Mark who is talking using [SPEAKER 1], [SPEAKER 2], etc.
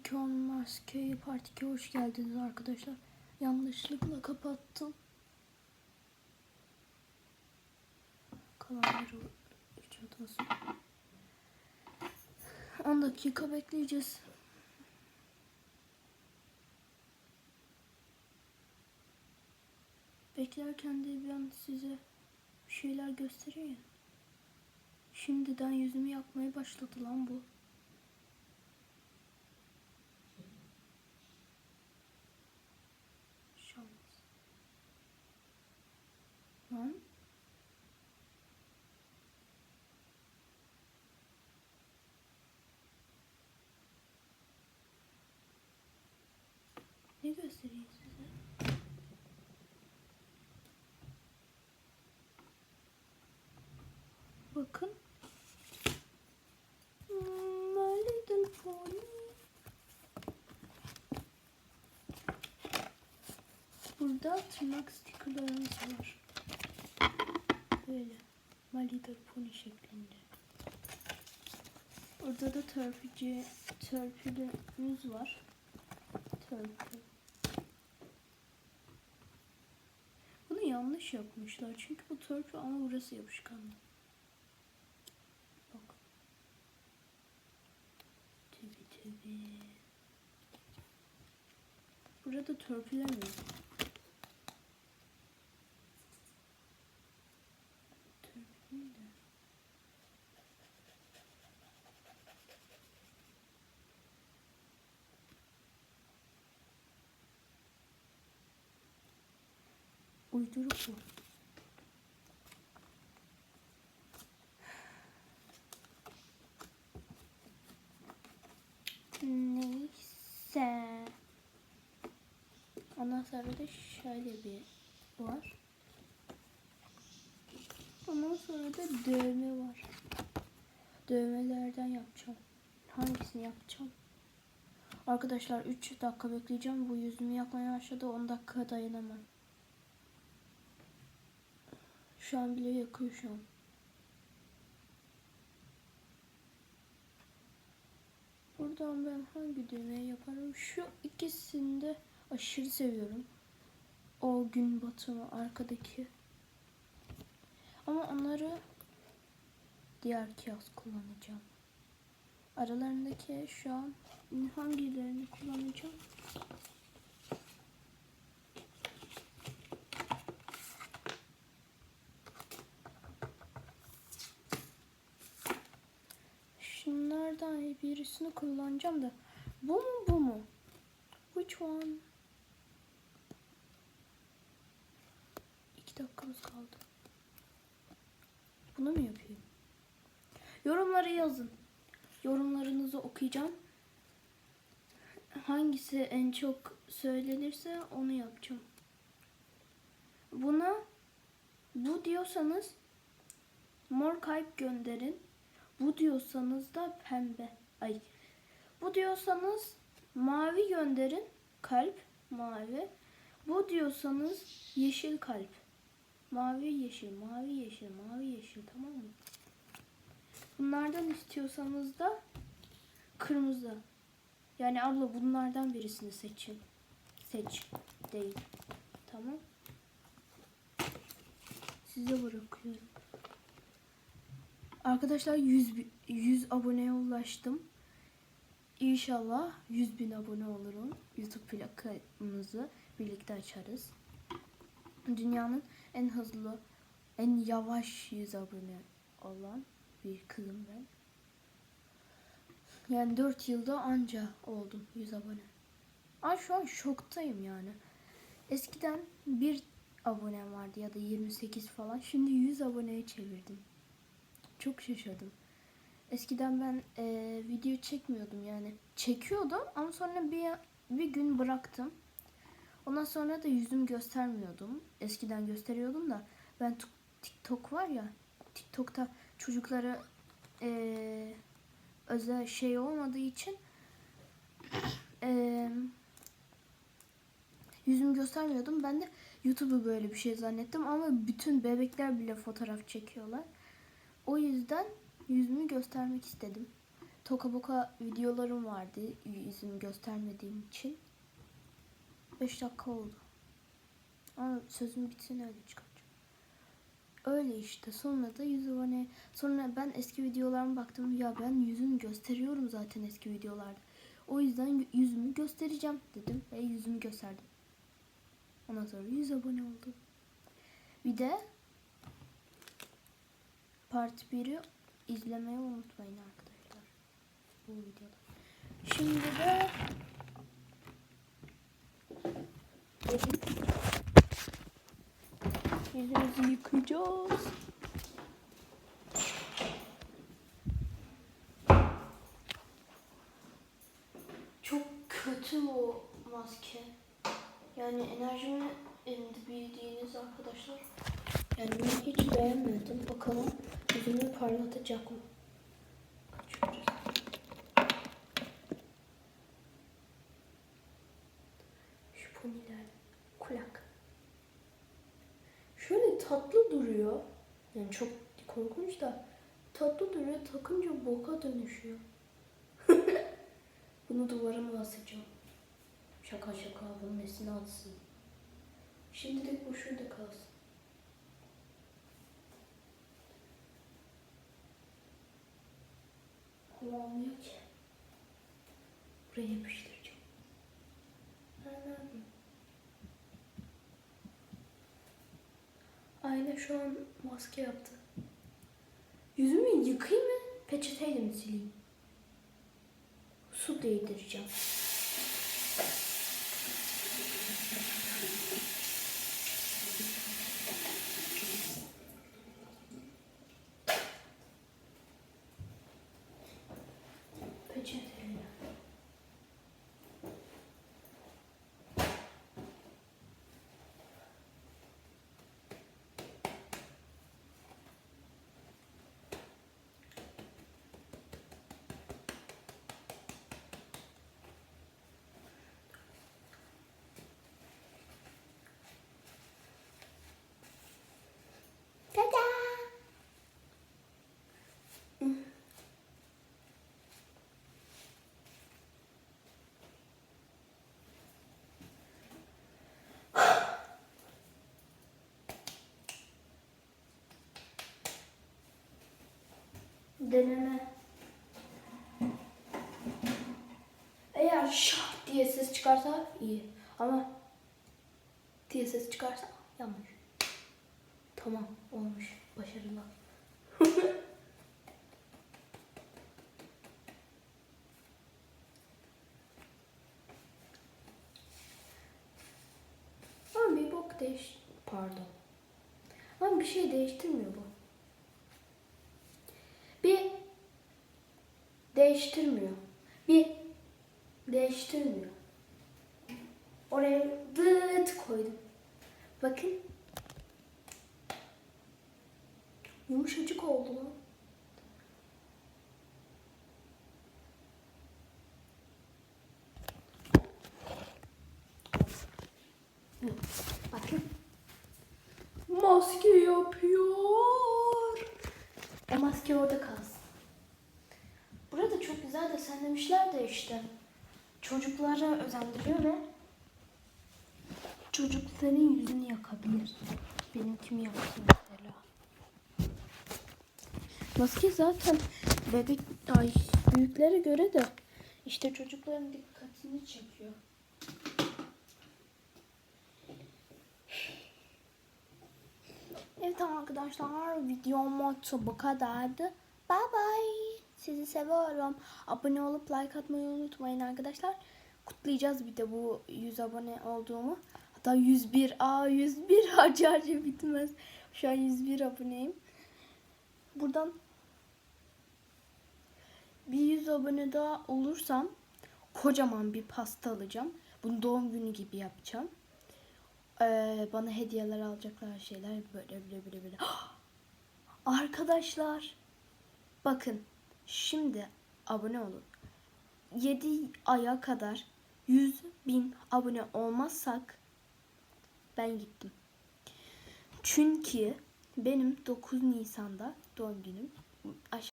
[SPEAKER 1] 12 olmaz part 2 hoş geldiniz arkadaşlar. Yanlışlıkla kapattım. Kalanları üç atmasın. 10 dakika bekleyeceğiz. Beklerken de ben size bir şeyler göstereyim. Şimdiden yüzümü yakmaya başladı lan bu. Şans. Lan. Ne göstereyim size? Bakın. Hmm. Burada tırnak stikerlerimiz var. Böyle. My little pony şeklinde. Orada da törpücü, törpülümüz var. Törpü. Bunu yanlış yapmışlar. Çünkü bu törpü ama burası yapışkanlı. Bak. Tübi tübi. Burada törpüler mi? Törpü değil de. Uyduruk bu. Neyse. Sonra da şöyle bir var. Ondan sonra da dövme var. Dövmelerden yapacağım. Hangisini yapacağım? Arkadaşlar 3 dakika bekleyeceğim. Bu yüzümü yakmaya başladı. 10 dakika dayanamam. Şu an bile yakıyor şu an. Buradan ben hangi düğmeyi yaparım? Şu ikisini de aşırı seviyorum. O gün batımı arkadaki. Ama onları diğer kiosk kullanacağım. Aralarındaki şu an hangilerini kullanacağım? Birisini kullanacağım da. Bu mu bu mu? Which one? İki dakikamız kaldı. Bunu mu yapayım? Yorumlara yazın. Yorumlarınızı okuyacağım. Hangisi en çok söylenirse onu yapacağım. Buna bu diyorsanız mor kalp gönderin. Bu diyorsanız da pembe. Ay. Bu diyorsanız mavi gönderin. Kalp mavi. Bu diyorsanız yeşil kalp. Mavi yeşil, mavi yeşil, mavi yeşil tamam mı? Bunlardan istiyorsanız da kırmızı. Yani abla bunlardan birisini seçin. Seç değil. Tamam. Size bırakıyorum. Arkadaşlar 100, bi- 100 aboneye ulaştım. İnşallah 100 bin abone olurum. YouTube plakamızı birlikte açarız. Dünyanın en hızlı, en yavaş 100 abone olan bir kızım ben. Yani 4 yılda anca oldum 100 abone. Ay şu an şoktayım yani. Eskiden bir abonem vardı ya da 28 falan. Şimdi 100 aboneye çevirdim. Çok şaşırdım. Eskiden ben e, video çekmiyordum yani. Çekiyordum ama sonra bir, bir gün bıraktım. Ondan sonra da yüzüm göstermiyordum. Eskiden gösteriyordum da ben TikTok var ya TikTok'ta çocuklara e, özel şey olmadığı için e, yüzümü göstermiyordum. Ben de YouTube'u böyle bir şey zannettim ama bütün bebekler bile fotoğraf çekiyorlar. O yüzden yüzümü göstermek istedim. toka boka videolarım vardı yüzümü göstermediğim için. 5 dakika oldu. Ama sözüm bitsin öyle çıkaracağım. Öyle işte. Sonra da 100 abone. Sonra ben eski videolarıma baktım. Ya ben yüzümü gösteriyorum zaten eski videolarda. O yüzden yüzümü göstereceğim dedim. Ve yüzümü gösterdim. Ondan sonra 100 abone oldum. Bir de Part 1'i izlemeyi unutmayın arkadaşlar. Bu videoda. Şimdi de Yüzümüzü yıkayacağız. Çok kötü o maske. Yani enerjimi emdi bildiğiniz arkadaşlar. Yani hiç beğenmedim. Bakalım yüzümü parlatacak mı? Şu poniler. Kulak. Şöyle tatlı duruyor. Yani çok korkunç da tatlı duruyor. Takınca boka dönüşüyor. Bunu duvarıma asacağım. Şaka şaka bunun nesini atsın. Şimdilik bu şurada kalsın. Olmuyor ki. Buraya yapıştıracağım. Ha, ne yapayım? Ayna şu an maske yaptı. Yüzümü yıkayayım mı? Peçeteyle mi sileyim? Su değdireceğim. Peçeteyle. Tada! Deneme. Eğer şak diye ses çıkarsa iyi. Ama diye ses çıkarsa yanlış. Tamam olmuş. Başarılı. Ama bir bok değiş... Pardon. Ama bir şey değiştirmiyor bu. Bir değiştirmiyor. Bir değiştirmiyor. Oraya dıt koydum. Bakın. Yumuşacık oldu lan. Bakın. Maske yapıyor. Maske orada kalsın. Burada çok güzel desenlemişler de işte. Çocuklara özendiriyor ve çocukların yüzünü yakabilir. Benimkimi yaksın mesela. Maske zaten bebek ay büyüklere göre de işte çocukların dikkatini çekiyor. Evet arkadaşlar videom bu kadardı. Bye bye. Sizi seviyorum. Abone olup like atmayı unutmayın arkadaşlar. Kutlayacağız bir de bu 100 abone olduğumu. Hatta 101. Aa 101 harcı harcı bitmez. Şu an 101 aboneyim. Buradan bir 100 abone daha olursam kocaman bir pasta alacağım. Bunu doğum günü gibi yapacağım. Bana hediyeler alacaklar şeyler böyle böyle böyle böyle. Arkadaşlar bakın şimdi abone olun. 7 aya kadar 100 bin abone olmazsak ben gittim. Çünkü benim 9 Nisan'da doğum günüm.